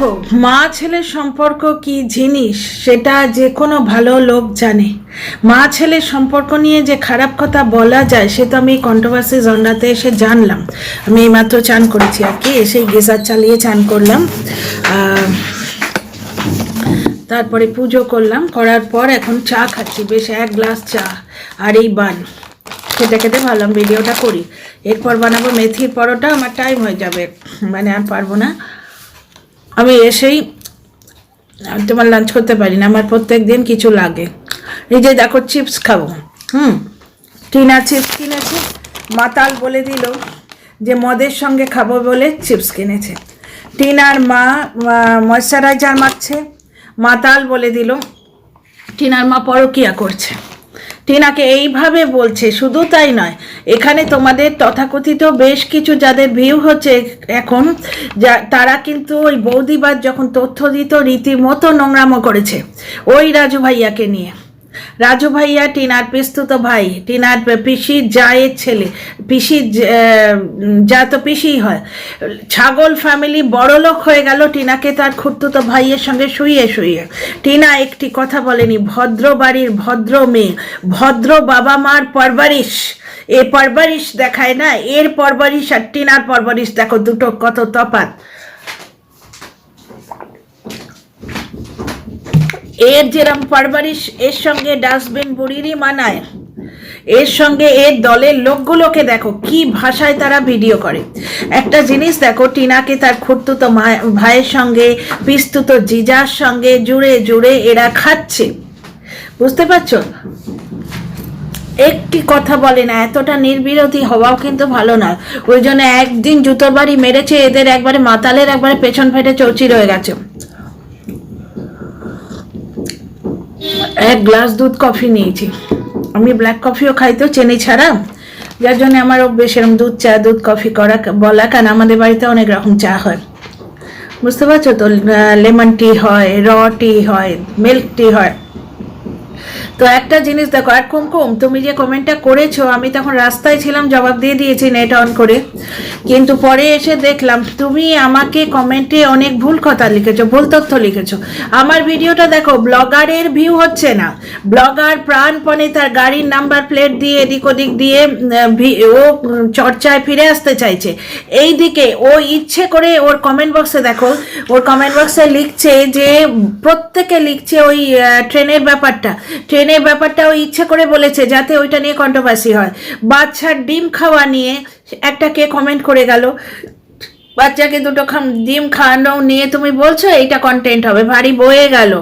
দেখো, মা ছেলের সম্পর্ক কি জিনিস সেটা যে কোনো ভালো লোক জানে। মা ছেলের সম্পর্ক নিয়ে যে খারাপ কথা বলা যায়, সে তো আমি কন্ট্রোভার্সি জন্ডাতে এসে জানলাম। আমি এইমাত্র চান করেছি আর কি, এসেই গেজার চালিয়ে চান করলাম। তারপরে পুজো করলাম, করার পর এখন চা খাচ্ছি, বেশ এক গ্লাস চা আর এই বান। খেতে খেতে ভাবলাম ভিডিওটা করি। এরপর বানাবো মেথির পরোটা, আমার টাইম হয়ে যাবে। মানে আর পারব না। আমি এসেই তোমার লাঞ্চ করতে পারি না, আমার প্রত্যেক দিন কিছু লাগে। এই যে দেখো চিপস খাব, হুম? টিনা চিপস কিনেছে, মাতাল বলে দিল যে মদের সঙ্গে খাব বলে চিপস কিনেছে। টিনার মা ময়শ্চারাইজার মারছে মাতাল বলে দিল, টিনার মা পরকিয়া করছে। টিনাকে এইভাবে বলছে, শুধু তাই নয়, এখানে তোমাদের তথাকথিত বেশ কিছু যাদের ভিউ হচ্ছে এখন, যা, তারা কিন্তু ওই বৌদিবাদ যখন তথ্য দিত রীতিমতো নোংরামো করেছে, ওই রাজু ভাইয়াকে নিয়ে। রাজু ভাইয়া, টিনার পিস্তুত ভাই, টিনার পিসির জায়ের ছেলে পিসির জ- যা তো পিসিই হয়। ছাগল ফ্যামিলি বড়লোক হয়ে গেল, টিনাকে তার খুঁড়তুত ভাইয়ের সঙ্গে শুইয়ে শুইয়ে। টিনা একটি কথা বলেনি, ভদ্র বাড়ির ভদ্র মেয়ে, ভদ্র বাবা মার পরবারিশ। এ পরবারিশ দেখায় না, এর পরবারিশ আর টিনার পরবারিশ, দেখো দুটো কত তফাৎ। এর যেরম পারবারিশ, এর সঙ্গে ডাস্টবিন বুড়িরই মানায়। এর সঙ্গে এর দলের লোকগুলোকে দেখো, কি ভাষায় তারা ভিডিও করে। একটা জিনিস দেখো, টিনাকে তার খুঁড়তুতো ভাইয়ের সঙ্গে, পিস্তুত জিজার সঙ্গে জুড়ে জুড়ে এরা খাচ্ছে। বুঝতে পারছ? একটি কথা বলে না, এতটা নির্বিরোধী হওয়াও কিন্তু ভালো না। ওই জন্য একদিন জুতোর বাড়ি মেরেছে, এদের একবারে মাতালের একবারে পেছন ফেটে চৌচি রয়ে গেছে। এক গ্লাস দুধ কফি নিয়েছি। আমি ব্ল্যাক কফিও খাই তো, চেনি ছাড়া। যার জন্য আমার অভ্যেস এরকম দুধ চা, দুধ কফি করা, বলা কেন আমাদের বাড়িতে অনেক রকম চা হয়। বুঝতে পারছ তো? লেমন টি হয় র টি হয় মিল্ক টি হয়। তো একটা জিনিস দেখো, আর কুমকুম তুমি যে কমেন্টটা করেছ, আমি তখন রাস্তায় ছিলাম, জবাব দিয়ে দিয়েছি নেট অন করে। কিন্তু পরে এসে দেখলাম, তুমি আমাকে কমেন্টে অনেক ভুল কথা লিখেছো, ভুল তথ্য লিখেছো। আমার ভিডিওটা দেখো ব্লগারের ভিউ হচ্ছে না। ব্লগার প্রাণপণে তার গাড়ির নাম্বার প্লেট দিয়ে, এদিক ওদিক দিয়ে ও চর্চায় ফিরে আসতে চাইছে। এই দিকে ও ইচ্ছে করে ওর কমেন্ট বক্সে দেখো, ওর কমেন্ট বক্সে লিখছে যে, প্রত্যেকে লিখছে ওই ট্রেনের ব্যাপারটা। ট্রেনের ব্যাপারটা ও ইচ্ছে করে বলেছে যাতে ওইটা নিয়ে কন্ট্রোভার্সি হয়। বাচ্চার ডিম খাওয়া নিয়ে একটা কে কমেন্ট করে গেল, বাচ্চাকে দুটো ডিম খাওয়ানো নিয়ে তুমি বলছো এইটা কন্টেন্ট হবে, ভারী বয়ে গেল।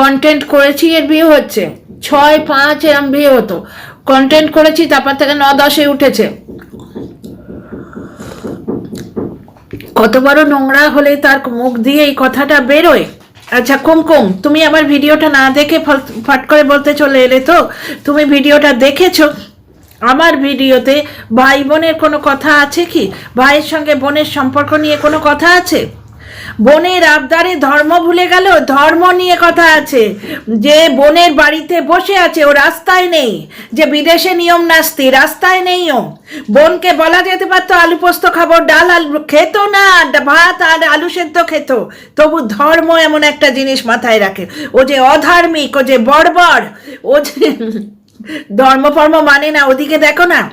কন্টেন্ট করেছি এর বিয়ে হচ্ছে, ছয় পাঁচ এরম বিয়ে হতো। কন্টেন্ট করেছি তারপর থেকে ন দশে উঠেছে। কত বড় নোংরা হলে তার মুখ দিয়ে এই কথাটা বেরোয়। আচ্ছা কুমকুম তুমি আমার ভিডিওটা না দেখে ফট করে বলতে চলে এলে তো? তুমি ভিডিওটা দেখেছ? আমার ভিডিওতে ভাই বোনের কোনো কথা আছে কি? ভাইয়ের সঙ্গে বোনের সম্পর্ক নিয়ে কোনো কথা আছে? বোনের আবদারে ধর্ম ভুলে গেল, ধর্ম নিয়ে কথা আছে। যে বোনের বাড়িতে বসে আছে, ও রাস্তায় নেই। যে বিদেশে নিয়ম নাস্তি, রাস্তায় নেই ও। বোনকে বলা যেতে পারতো, আলু পোস্ত খাব, ডাল আলু খেতো না, ভাত আর আলু সেদ্ধ খেত। তবু ধর্ম এমন একটা জিনিস মাথায় রাখে। ও যে অধার্মিক, ও যে বর্বর, ও যে ধর্ম ফর্ম মানে না, ওদিকে দেখো না।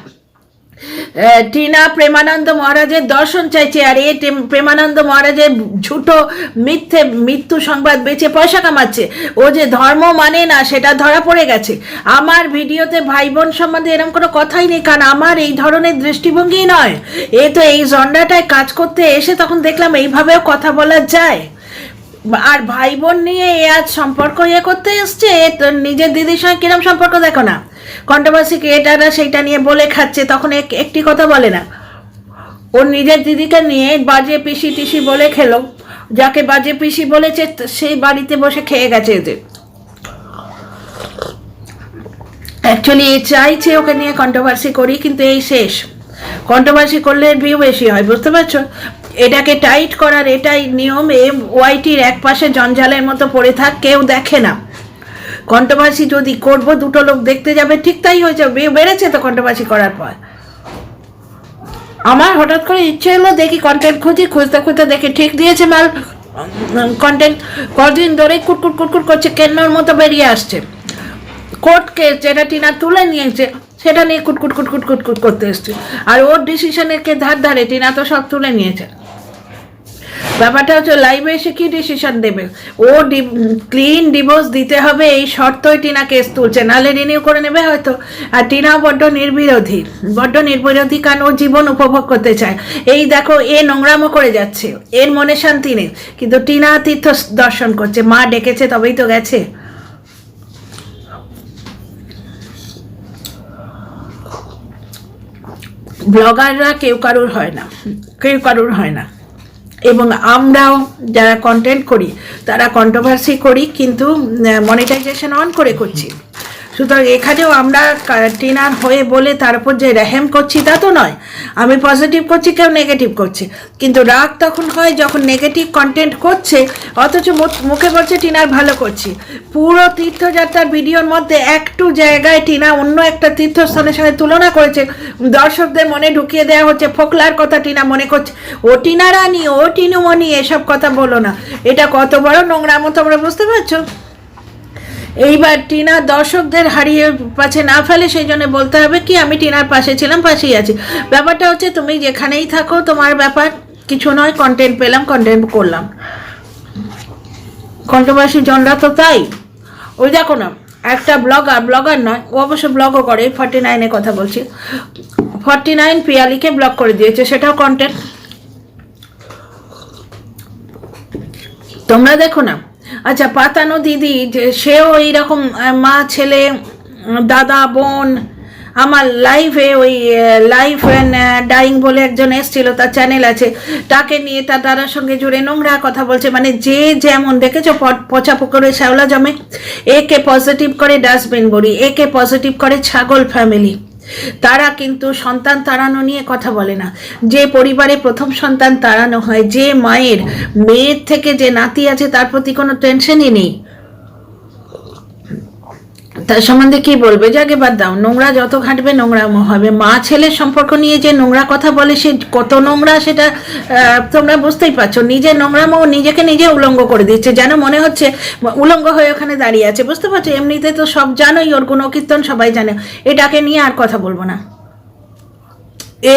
টিনা প্রেমানন্দ মহারাজের দর্শন চাইছে আর এ প্রেমানন্দ মহারাজের ঝুটো মিথ্যে মৃত্যু সংবাদ বেচে পয়সা কামাচ্ছে। ও যে ধর্ম মানে না, সেটা ধরা পড়ে গেছে। আমার ভিডিওতে ভাই বোন সম্বন্ধে এরকম কোনো কথাই নেই, কারণ আমার এই ধরনের দৃষ্টিভঙ্গি নয়। এ তো এই জন্ডাটায় কাজ করতে এসে তখন দেখলাম এইভাবেও কথা বলা যায়। আর ভাই বোন নিয়ে এ আজ সম্পর্ক ইয়ে করতে এসছে তো নিজের দিদির সঙ্গে কিরম সম্পর্ক দেখো না। কন্ট্রোভার্সি ক্রিয়েটাররা সেইটা নিয়ে বলে খাচ্ছে, তখন এক- একটি কথা বলে না। ওর নিজের দিদিকে নিয়ে বাজে পিসি টিসি বলে খেলো, যাকে বাজে পিসি বলেছে সেই বাড়িতে বসে খেয়ে গেছে এদের। অ্যাকচুয়ালি চাইছে ওকে নিয়ে কন্ট্রোভার্সি করি, কিন্তু এই শেষ। কন্ট্রোভার্সি করলে ভিউ বেশি হয়, বুঝতে পারছ? এটাকে টাইট করার এটাই নিয়ম, এ ওয়াইটির এক পাশে জঞ্জালের মতো পড়ে থাক, কেউ দেখে না। কন্ট্রোভার্সি যদি করব, দুটো লোক দেখতে যাবে, ঠিক তাই হয়েছে বেড়েছে তো কন্ট্রোভার্সি করার পর। আমার হঠাৎ করে ইচ্ছে হলো দেখি কন্টেন্ট খুঁজি, খুঁজতে খুঁজতে দেখি ঠিক দিয়েছে মাল কন্টেন্ট কদিন ধরে কুটকুট কুটকুট করছে, কেন্নর মতো বেরিয়ে আসছে। কোর্ট কেস যেটা টিনা তুলে নিয়েছে, সেটা নিয়ে কুটকুট কুটকুট কুটকুট করতে এসছে। আর ওর ডিসিশনের কে ধার ধারে, টিনা তো সব তুলে নিয়েছে। ব্যাপারটা হচ্ছে লাইভে এসে কি ডিসিশন দেবে? ও ক্লিন ডিভোর্স দিতে হবে এই শর্তই টিনা কেস তুলছে। নাহলে রিনিউ করে নেবে হয়তো। আর টিনাও বড্ড নির্বিরোধী। বড্ড নির্বিরোধী কারণ ও জীবন উপভোগ করতে চায়। এই দেখো, এ নোংরামো করে যাচ্ছে। এর মনে শান্তি নেই। কিন্তু টিনা তীর্থ দর্শন করছে। মা ডেকেছে, তবেই তো গেছে। ব্লগাররা কেউ কারুর হয় না। কেউ কারুর হয় না। এবং আমরাও যারা কন্টেন্ট করি তারা কন্ট্রোভার্সি করি কিন্তু মনিটাইজেশন অন করে করছি। সুতরাং এখানেও আমরা টিনার হয়ে বলে তার উপর যে রেহেম করছি তা তো নয়। আমি পজিটিভ করছি, কেউ নেগেটিভ করছে। কিন্তু রাগ তখন হয় যখন নেগেটিভ কন্টেন্ট করছে, অথচ মুখে বলছে টিনার ভালো করছি। পুরো তীর্থযাত্রার ভিডিওর মধ্যে একটু জায়গায় টিনা অন্য একটা তীর্থস্থানের সঙ্গে তুলনা করেছে। দর্শকদের মনে ঢুকিয়ে দেওয়া হচ্ছে, ফোকলার কথা টিনা মনে করছে। ও টিনা রানী, ও টিনুমণি, এসব কথা বলো না। এটা কত বড় নোংরামো তোমরা বুঝতে পারছ? এইবার টিনা দর্শকদের হারিয়ে পাছে না ফেলে সেই জন্য বলতে হবে কি, আমি টিনার পাশে ছিলাম, পাশেই আছি। ব্যাপারটা হচ্ছে তুমি যেখানেই থাকো, তোমার ব্যাপার কিছু নয় কন্টেন্ট পেলাম কন্টেন্ট করলাম। কন্ট্রোভার্সি জনরা তো তাই। ওই দেখো না, একটা ব্লগার ব্লগার নয়, ও অবশ্য ব্লগও করে ফর্টি নাইনের কথা বলছি। ফর্টি নাইন পিয়ালিকে ব্লক করে দিয়েছে, সেটাও কন্টেন্ট তোমরা দেখো না আচ্ছা পাতানো দিদি সেও এইরকম মা, ছেলে, দাদা, বোন, আমার লাইভে ওই লাইফ অ্যান্ড ডাইং বলে একজন এসেছিল, তার চ্যানেল আছে। তাকে নিয়ে তার দাদার সঙ্গে জুড়ে নোংরা কথা বলছে। মানে যে যেমন দেখেছ পচা পুকুরে শ্যাওলা জমে, একে পজিটিভ করে ডাস্টবিন বড়ি, একে পজিটিভ করে ছাগল ফ্যামিলি তারা কিন্তু সন্তান তাড়ানো নিয়ে কথা বলে না। যে পরিবারে প্রথম সন্তান তাড়ানো হয়, যে মায়ের মেয়ের থেকে যে নাতি আছে, তার প্রতি কোনো টেনশনই নেই। তার সম্বন্ধে কি বলবে? যাকে বাদ দাও। নোংরা যত ঘাঁটবে নোংরা হবে। মা ছেলের সম্পর্ক নিয়ে যে নোংরা কথা বলে, সে কত নোংরা সেটা তোমরা বুঝতেই পারছ। নিজের নোংরামো নিজেকে নিজে উলঙ্গ করে দিচ্ছে। যেন মনে হচ্ছে উলঙ্গ হয়ে ওখানে দাঁড়িয়ে আছে। বুঝতে পারছ? এমনিতে তো সব জানোই, ওর গুণকীর্তন সবাই জানে। এটাকে নিয়ে আর কথা বলব না।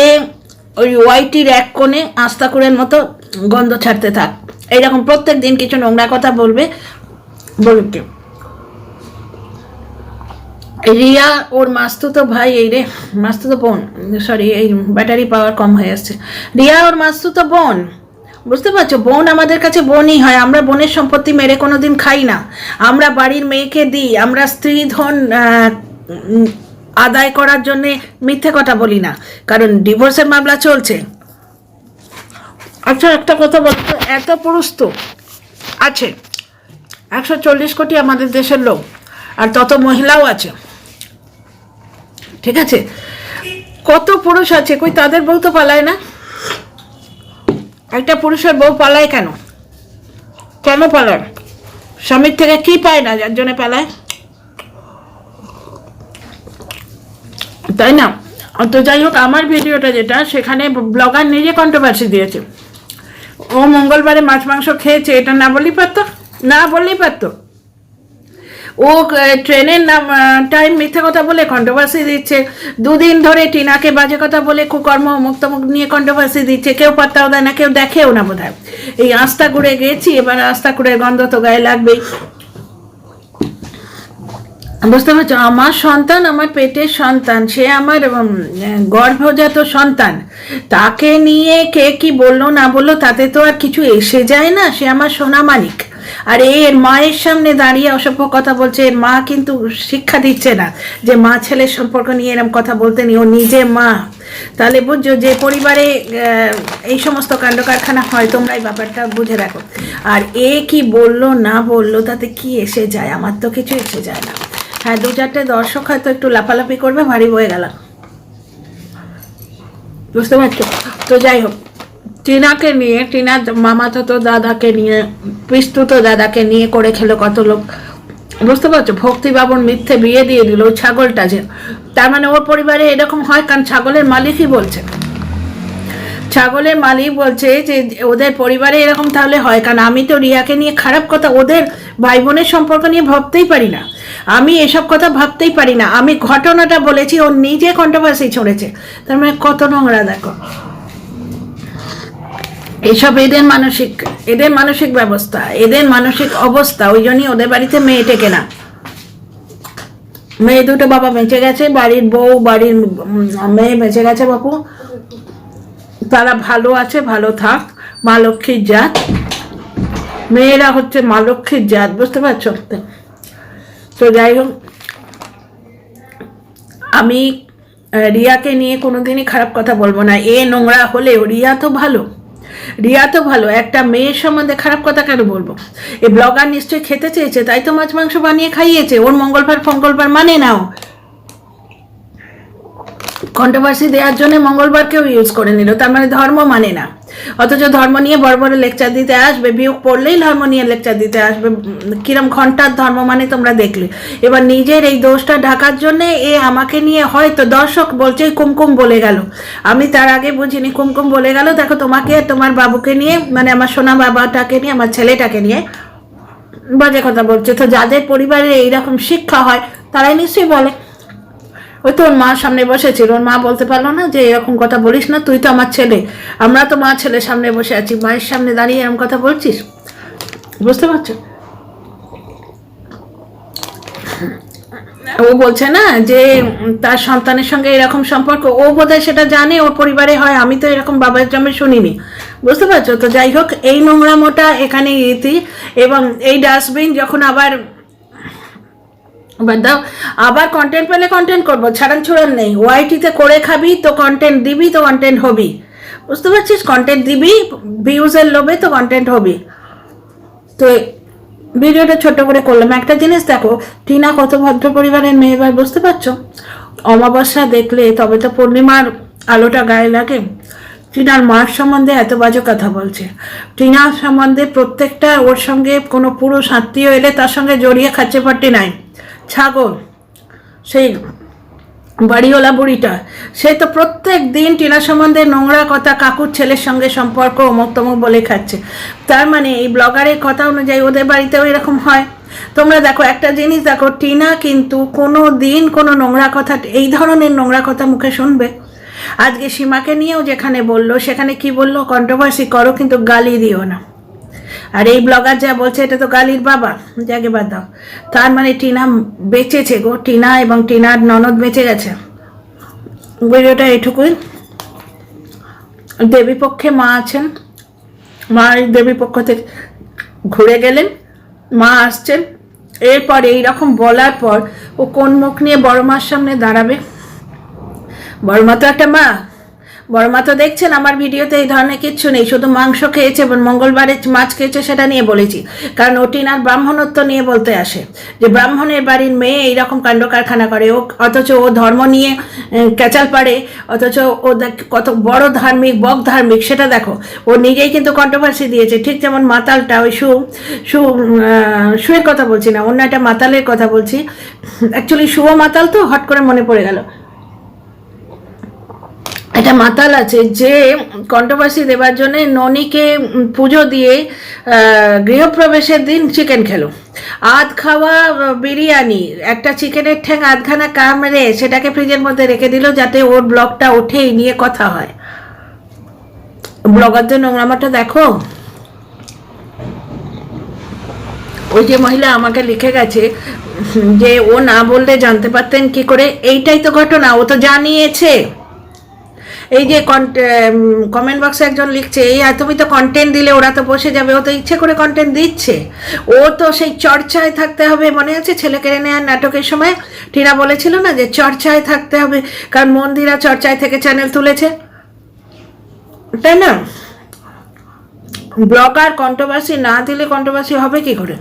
এ ওই ওয়াইটির এক কোণে আস্তাকুরের মতো গন্ধ ছাড়তে থাক। এইরকম প্রত্যেক দিন কিছু নোংরা কথা বলবে বলবে রিয়া, ওর মাস্তুতো ভাই, এই রে, মাস্তুতো বোন সরি এই ব্যাটারি পাওয়ার কম হয়ে আসছে রিয়া, ওর মাস্তুতো বোন, বুঝতে পারছ? বোন আমাদের কাছে বোনই হয়, আমরা বোনের সম্পত্তি মেরে কোনো দিন খাই না। আমরা বাড়ির মেয়েকে দিই, আমরা স্ত্রী ধন আদায় করার জন্যে মিথ্যে কথা বলি না, কারণ ডিভোর্সের মামলা চলছে। আচ্ছা একটা কথা বলতো এত পুরুষ তো আছে, একশো চল্লিশ কোটি আমাদের দেশের লোক, আর তত মহিলাও আছে। ঠিক আছে? কত পুরুষ আছে? কই তাদের বউ তো পালায় না? একটা পুরুষের বউ পালায় কেন? কেন পালায়? স্বামীর থেকে কি পায় না যার জন্য পালায়? তাই না? তো যাই হোক, আমার ভিডিওটা যেটা, সেখানে ব্লগার নিজে কন্ট্রোভার্সি দিয়েছে। ও মঙ্গলবারে মাছ মাংস খেয়েছে, এটা না বললেই পারতো? না বললেই পারতো? ও ট্রেনের নাম টাইম মিথ্যে কথা বলে কন্ট্রোভার্সি দিচ্ছে। দুদিন ধরে টিনাকে বাজে কথা বলে কুকর্ম মুক্ত মুখ নিয়ে কন্ট্রোভার্সি দিচ্ছে। কেউ পাত্তাও দেয় না, কেউ দেখেও না বোধ এই আস্তা করে গেছি, এবার আস্তা করে গন্ধ তো গায়ে লাগবেই। বুঝতে পারছ? আমার সন্তান আমার পেটের সন্তান, সে আমার গর্ভজাত সন্তান। তাকে নিয়ে কে কি বলল না বলল, তাতে তো আর কিছু এসে যায় না, সে আমার সোনা মালিক। আর এর মায়ের সামনে দাঁড়িয়ে অসভ্য কথা বলছে, এর মা কিন্তু শিক্ষা দিচ্ছে না যে মা ছেলের সম্পর্ক নিয়ে এরম কথা বলতে নি ও নিজে মা। তাহলে বুঝছ যে পরিবারে এই সমস্ত কাণ্ড কারখানা হয় তোমরা এই ব্যাপারটা বুঝে রাখো। আর এ কি বলল, না বলল, তাতে কি এসে যায়? আমার তো কিছু এসে যায় না। হ্যাঁ দু চারটে দর্শক হয়তো একটু লাফালাফি করবে, ভারী বয়ে গেলাম। বুঝতে পারছ? তো যাই হোক টিনাকে নিয়ে টিনার মামাতো তো দাদাকে নিয়ে, পিস্তুত দাদাকে নিয়ে করে খেলো কত লোক। বুঝতে পারছ? ভক্তি বাবন মিথ্যে বিয়ে দিয়ে দিল ওই ছাগলটা যে। তার মানে ওর পরিবারে এরকম হয় কারণ ছাগলের মালিকই বলছে। ছাগলের মালিক বলছে যে, ওদের পরিবারে এরকম তাহলে হয় কারণ আমি তো রিয়াকে নিয়ে খারাপ কথা, ওদের ভাই বোনের সম্পর্ক নিয়ে ভাবতেই পারি না। আমি এসব কথা ভাবতেই পারি না। আমি ঘটনাটা বলেছি, ও নিজে কন্ট্রোভার্সি ছড়েছে। তার মানে কত নোংরা দেখো। এইসব এদের মানসিক এদের মানসিক ব্যবস্থা, এদের মানসিক অবস্থা, ওই জন্যই ওদের বাড়িতে মেয়ে টেকে না। মেয়ে দুটো বাবা বেঁচে গেছে, বাড়ির বউ, বাড়ির মেয়ে বেঁচে গেছে বাপু। তারা ভালো আছে, ভালো থাক, মা লক্ষ্মীর জাত। মেয়েরা হচ্ছে মা লক্ষ্মীর জাত, বুঝতে পারছ? তো যাই হোক, আমি রিয়াকে নিয়ে কোনোদিনই খারাপ কথা বলব না। এ নোংরা হলেও রিয়া তো ভালো। রিয়া তো ভালো, একটা মেয়ের সম্বন্ধে খারাপ কথা কেন বলব? এই ব্লগার নিশ্চয়ই খেতে চেয়েছে, তাই তো মাছ মাংস বানিয়ে খাইয়েছে, ওর মঙ্গলবার, ফঙ্গলবার মানে নাও। কন্ট্রোভার্সি দেওয়ার জন্য মঙ্গলবারকেও ইউজ করে নিল তার মানে ধর্ম মানে না। অথচ ধর্ম নিয়ে বড় বড় লেকচার দিতে আসবে, বিয়োগ পড়লেই ধর্ম নিয়ে লেকচার দিতে আসবে কিরম ঘণ্টার ধর্ম মানে তোমরা দেখলে। এবার নিজের এই দোষটা ঢাকার জন্য এ আমাকে নিয়ে হয়তো দর্শক বলছে কুমকুম বলে গেল। আমি তার আগে বুঝিনি, কুমকুম বলে গেল, দেখো তোমাকে তোমার বাবুকে নিয়ে মানে আমার সোনা বাবাটাকে নিয়ে, আমার ছেলেটাকে নিয়ে বাজে কথা বলছে। তো যাদের পরিবারে এইরকম শিক্ষা হয়, তারাই নিশ্চয়ই বলে। ওই তো ওর মা সামনে বসেছিল ওর মা বলতে পারল না যে, এরকম কথা বলিস না, তুই তো আমার ছেলে। আমরা তো মা ছেলে সামনে বসে আছি। মায়ের সামনে দাঁড়িয়ে এরকম কথা বলছিস? বুঝতে পারছ? ও বলছে না যে, তার সন্তানের সঙ্গে এরকম সম্পর্ক। ও বোধহয় সেটা জানে, ওর পরিবারে হয়। আমি তো এরকম বাবার জন্মে শুনিনি। বুঝতে পারছ? তো যাই হোক, এই নোংরামোটা এখানে ইতি এবং এই ডাস্টবিন যখন আবার বাদ দাও, আবার কন্টেন্ট পেলে কন্টেন্ট করব, ছাড়ান ছুড়ান নেই। ওয়াইটিতে করে খাবি, তো কন্টেন্ট দিবি, তো কন্টেন্ট হবি। বুঝতে পারছিস? কন্টেন্ট দিবি ভিউজের লোভে তো কন্টেন্ট হবি। তো ভিডিওটা ছোট করে করলাম। একটা জিনিস দেখো, টিনা কত ভদ্র পরিবারের মেয়ে এবার বুঝতে পারছ? অমাবস্যা দেখলে তবে তো পূর্ণিমার আলোটা গায়ে লাগে। টিনার মার সম্বন্ধে এত বাজে কথা বলছে। টিনার সম্বন্ধে প্রত্যেকটা ওর সঙ্গে কোনো পুরুষ আত্মীয় এলে তার সঙ্গে জড়িয়ে খাচ্ছে পাট্টি নাই ছাগল, সেই বাড়িওয়ালা বুড়িটা, সে তো প্রত্যেক দিন টিনা সম্বন্ধে নোংরা কথা কাকুর ছেলের সঙ্গে সম্পর্ক অমুক তমুক বলে খাচ্ছে। তার মানে এই ব্লগারের কথা অনুযায়ী ওদের বাড়িতেও এরকম হয়। তোমরা দেখো, একটা জিনিস দেখো, টিনা কিন্তু কোনো দিন কোনো নোংরা কথা, এই ধরনের নোংরা কথা মুখে শুনবে। আজকে সীমাকে নিয়েও যেখানে বলল, সেখানে কি বলল কন্ট্রোভার্সি করো, কিন্তু গালি দিও না। আর এই ব্লগার যা বলছে, এটা তো গালির বাবা। যাকে বাদ দাও। তার মানে টিনা বেঁচেছে গো। টিনা এবং টিনার ননদ বেঁচে গেছে। ভিডিওটা এটুকুই দেবী পক্ষে মা আছেন। মা এই দেবী পক্ষ থেকে ঘুরে গেলেন। মা আসছেন। এরপর এইরকম বলার পর ও কোন মুখ নিয়ে বড় মার সামনে দাঁড়াবে? বড় মা তো একটা মা। বড় মা তো দেখছেন, আমার ভিডিওতে এই ধরনের কিচ্ছু নেই, শুধু মাংস খেয়েছে এবং মঙ্গলবারে মাছ খেয়েছে সেটা নিয়ে বলেছি। কারণ ওটিনার ব্রাহ্মণত্ব নিয়ে বলতে আসে যে ব্রাহ্মণের বাড়ির মেয়ে এইরকম কাণ্ড কারখানা করে। ও, অথচ ও ধর্ম নিয়ে ক্যাচাল পারে অথচ ও কত বড় ধার্মিক, বক ধার্মিক, সেটা দেখো। ও নিজেই কিন্তু কন্ট্রোভার্সি দিয়েছে, ঠিক যেমন মাতালটা, ওই সু সু সুয়ের কথা বলছি না, অন্য একটা মাতালের কথা বলছি। অ্যাকচুয়ালি শুভ মাতাল তো হট করে মনে পড়ে গেল। একটা মাতাল আছে যে কন্ট্রোভার্সি দেবার জন্য ননীকে পুজো দিয়ে গৃহপ্রবেশের দিন চিকেন খেলো। আধ খাওয়া বিরিয়ানি, একটা চিকেনের ঠ্যাং আধখানা কামড়ে সেটাকে ফ্রিজের মধ্যে রেখে দিল যাতে ওর ব্লগটা ওঠেই, নিয়ে কথা হয়। ব্লগার ব্লগারদের নোংরামাটা দেখো। ওই যে মহিলা আমাকে লিখে গেছে যে ও না বললে জানতে পারতেন কি করে। এইটাই তো ঘটনা, ও তো জানিয়েছে। এই যে কমেন্ট বক্সে একজন লিখছে, এই তুমি তো কন্টেন্ট দিলে, ওরা তো বসে যাবে, ও তো ইচ্ছে করে কন্টেন্ট দিচ্ছে। ও তো সেই চর্চায় থাকতে হবে। মনে আছে ছেলে কেড়ে নেওয়ার নাটকের সময়? টিনা বলেছিল না যে চর্চায় থাকতে হবে, কারণ মন্দিরা চর্চায় থেকে চ্যানেল তুলেছে। তাই না? ব্লগার কন্ট্রোভার্সি না দিলে কন্ট্রোভার্সি হবে কি করে?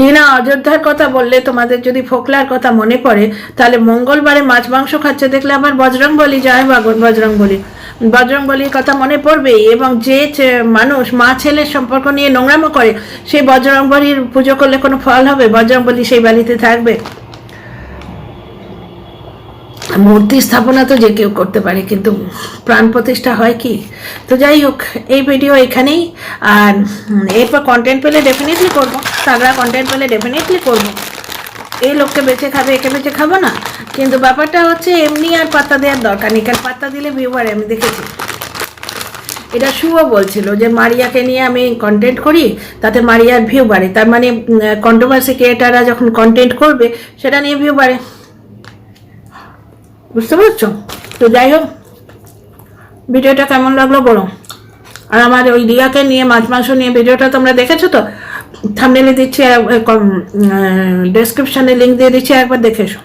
টিনা অযোধ্যার কথা বললে তোমাদের যদি ফোকলার কথা মনে পড়ে, তাহলে মঙ্গলবারে মাছ মাংস খাচ্ছে দেখলে আবার বজরং বলি জয় বাগন বজরং বলি বজরং বলির কথা মনে পড়বেই এবং যে মানুষ, মা ছেলের সম্পর্ক নিয়ে নোংরামো করে, সেই বজরং বলির পুজো করলে কোনো ফল হবে? বজরং বলি সেই বালিতে থাকবে। মূর্তি স্থাপনা তো যে কেউ করতে পারে, কিন্তু প্রাণ প্রতিষ্ঠা হয় কি? তো যাই হোক, এই ভিডিও এখানেই, আর এরপর কন্টেন্ট পেলে ডেফিনেটলি করব তাগড়া কন্টেন্ট পেলে ডেফিনেটলি করব। এই লোককে বেঁচে খাবে, একে বেঁচে খাব না। কিন্তু ব্যাপারটা হচ্ছে, এমনি আর পাত্তা দেওয়ার দরকার নেই, কারণ পাত্তা দিলে ভিউ বাড়ে আমি দেখেছি। এটা শুভ বলছিল যে, মারিয়াকে নিয়ে আমি কন্টেন্ট করি, তাতে মারিয়ার ভিউ বাড়ে। তার মানে কন্ট্রোভার্সি ক্রিয়েটাররা যখন কন্টেন্ট করবে, সেটা নিয়ে ভিউ বাড়ে। বুঝতে পারছ? তো যাই হোক, ভিডিওটা কেমন লাগল বলো। আর আমার ওই রিয়াকে নিয়ে, মাছ মাংস নিয়ে ভিডিওটা তোমরা দেখেছ তো? থামনেলে দিচ্ছি ডেসক্রিপশানে লিঙ্ক দিয়ে দিচ্ছি, একবার দেখে এসো।